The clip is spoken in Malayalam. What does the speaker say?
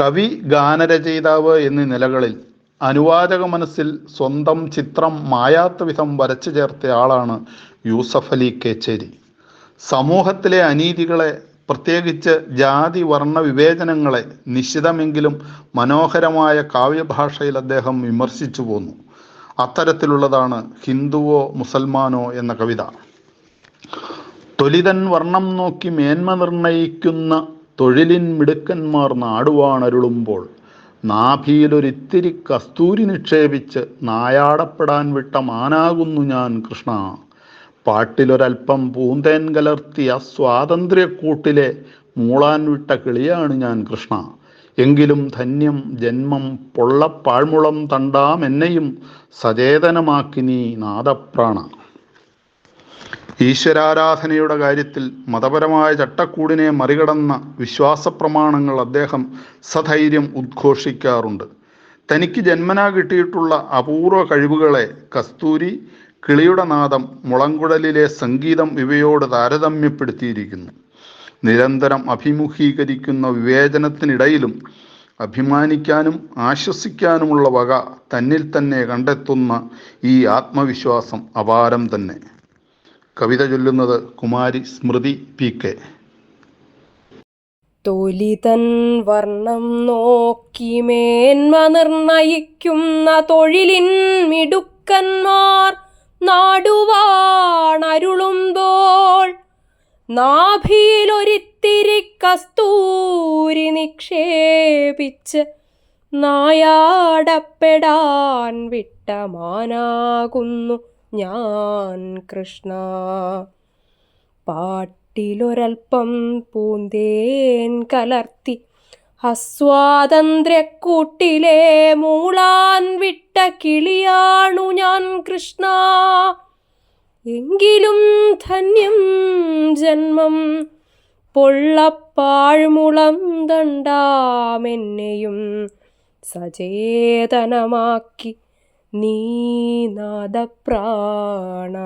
കവി ഗാനരചയിതാവ് എന്നീ നിലകളിൽ അനുവാചക മനസ്സിൽ സ്വന്തം ചിത്രം മായാത്ത വിധം വരച്ചു ചേർത്ത ആളാണ് യൂസഫ് അലി കേച്ചേരി. സമൂഹത്തിലെ അനീതികളെ പ്രത്യേകിച്ച് ജാതി വർണ വിവേചനങ്ങളെ നിശ്ചിതമെങ്കിലും മനോഹരമായ കാവ്യഭാഷയിൽ അദ്ദേഹം വിമർശിച്ചു പോന്നു. അത്തരത്തിലുള്ളതാണ് ഹിന്ദുവോ മുസൽമാനോ എന്ന കവിത. തൊലിതൻ വർണം നോക്കി മേന്മ നിർണയിക്കുന്ന തൊഴിലിൻ മിടുക്കന്മാർ നാടുവാണരുളുമ്പോൾ നാഭിയിലൊരിത്തിരി കസ്തൂരി നിക്ഷേപിച്ച് നായാടപ്പെടാൻ വിട്ട മാനാകുന്നു ഞാൻ കൃഷ്ണ. പാട്ടിലൊരൽപ്പം പൂന്തേൻ കലർത്തിയ സ്വാതന്ത്ര്യക്കൂട്ടിലെ മൂളാൻ വിട്ട കിളിയാണ് ഞാൻ കൃഷ്ണ. എങ്കിലും ധന്യം ജന്മം പൊള്ളപ്പാഴ്മുളം തണ്ടാം എന്നെയും സചേതനമാക്കി നീ നാദപ്രാണ. ഈശ്വരാരാധനയുടെ കാര്യത്തിൽ മതപരമായ ചട്ടക്കൂടിനെ മറികടന്ന വിശ്വാസ പ്രമാണങ്ങൾ അദ്ദേഹം സധൈര്യം ഉദ്ഘോഷിക്കാറുണ്ട്. തനിക്ക് ജന്മനാ കിട്ടിയിട്ടുള്ള അപൂർവ കഴിവുകളെ കസ്തൂരി കിളിയുടെ നാദം മുളങ്കുഴലിലെ സംഗീതം ഇവയോട് താരതമ്യപ്പെടുത്തിയിരിക്കുന്നു. നിരന്തരം അഭിമുഖീകരിക്കുന്ന വിവേചനത്തിനിടയിലും അഭിമാനിക്കാനും ആശ്വസിക്കാനുമുള്ള വക തന്നിൽ തന്നെ കണ്ടെത്തുന്ന ഈ ആത്മവിശ്വാസം അപാരം തന്നെ. കവിത ചൊല്ലുന്നത് കുമാരി സ്മൃതി പി കെ. തൊലി തൻ വർണം നോക്കി മേന്മ നിർണയിക്കുന്ന തൊഴിലിൻ മിടുക്കന്മാർ നാടുവാണരുളുമ്പോൾ. നാഭിയിലൊരിത്തിരി കസ്തൂരി നിക്ഷേപിച്ച് നായാടപ്പെടാൻ വിട്ട മാനാകുന്നു ഞാൻ കൃഷ്ണ. പാട്ടിലൊരൽപ്പം പൂന്തേൻ കലർത്തി അസ്വാതന്ത്ര്യക്കൂട്ടിലെ മൂളാൻ വിട്ട കിളിയാണു ഞാൻ കൃഷ്ണ. എങ്കിലും ധന്യം ജന്മം പൊള്ളപ്പാഴ്മുളം തണ്ടാമെന്നെയും സചേതനമാക്കി നീ നാദപ്രാണ